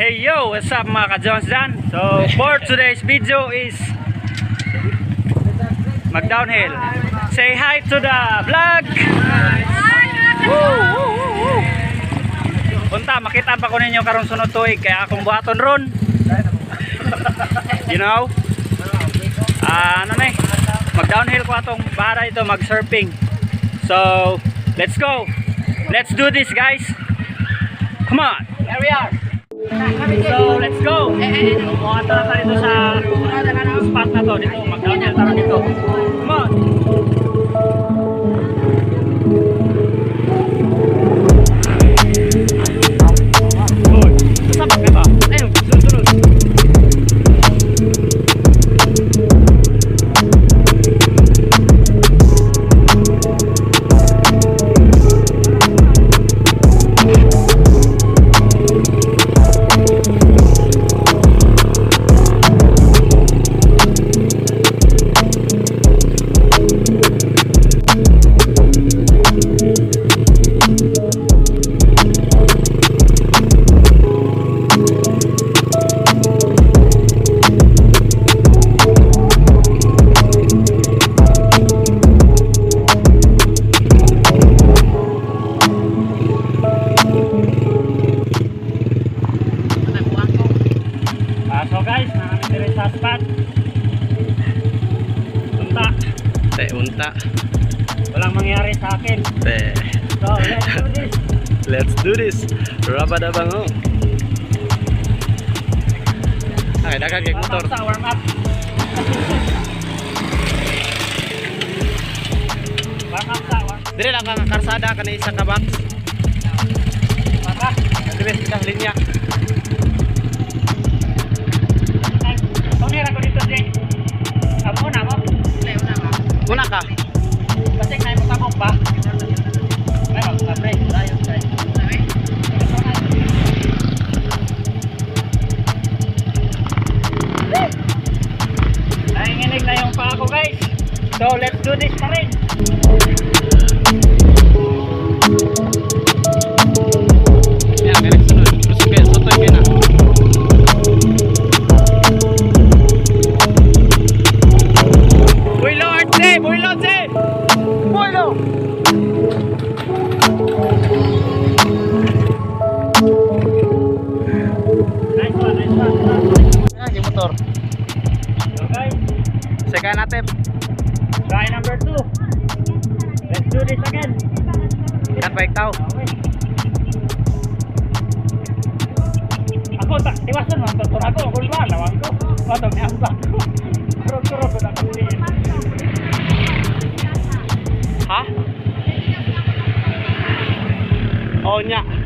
Yo, what's up mga ka-Jones Dan? So, for today's video is mag-downhill. Say hi to the vlog! Woo. Punta, makita pa ko ninyo karong sunod tuig kaya akong buhaton ron. You know? Ah, ano na eh. Mag-downhill ko atong para ito mag-surfing. So, let's go. Let's do this guys. Come on. Here we are. So, let's go! Na tayo dito sa spot na to. Dito, mag-downhill tayo dito. Te, unta. Walang mangyari sa akin. Te. So, let's do this. Let's do this. Rabadabang oh. Ay, nakagig Warm motor. sa warm up. Warm up sa warm up. Dire lang kang karsada kanay isa ka box. Dire sa linya. Una ka. Kasi na mo tabok ba? Meron sa break. Tayo, guys. Nanginginig na yung paa ko guys. So let's do this pa rin. Motor. Guys, Second try number two. Let's do this again. Yan ikaw. Okay. Ako, tak, iwasan man, tuntun ako, kung ba, lawan ko. Pato, may asa ko. Turo-turo ko na kasi. Ha? Oh, nya.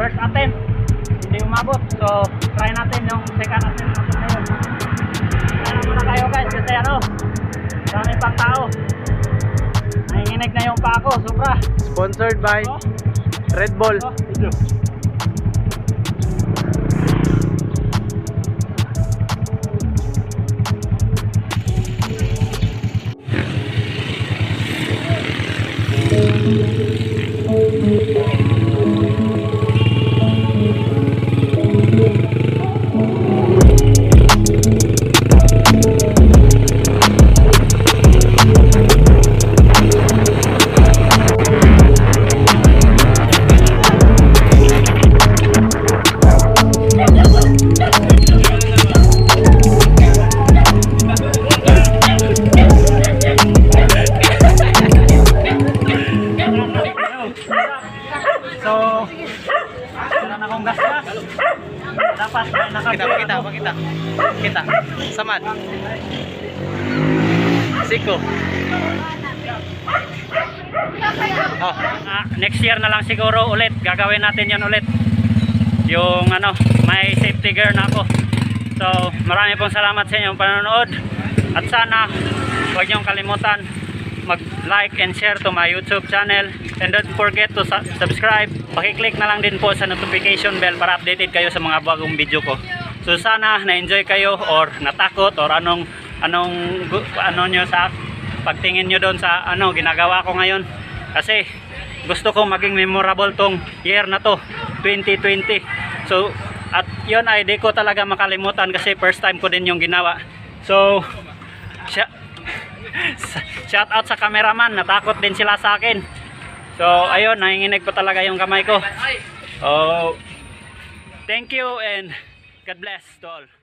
First attempt, hindi umabot. So, try natin yung second attempt natin ngayon. Kaya muna kayo guys, kasi ano, marami pang tao. Nanginginig na yung pa ako, sobra. Sponsored by Oh, Red Bull. oh. So, Kita, pakita, pakita. Kita. Samad. Siko. Oh, Ah, next year na lang siguro ulit. Gagawin natin yan ulit. Yung ano, may safety gear na ako. So, marami pong salamat sa inyong panonood. At sana, huwag niyong kalimutan mag-like and share to my YouTube channel. And don't forget to su- subscribe. Pakiclick na lang din po sa notification bell para updated kayo sa mga bagong video ko. So sana na-enjoy kayo or natakot or anong anong ano nyo sa pagtingin nyo doon sa ano ginagawa ko ngayon. Kasi gusto ko maging memorable tong year na to, 2020. So, at yun ay di ko talaga makalimutan kasi first time ko din yung ginawa. So, shout out sa cameraman, natakot din sila sa akin. So, ayun, nanginginig po talaga yung kamay ko. Oh, thank you and God bless to all.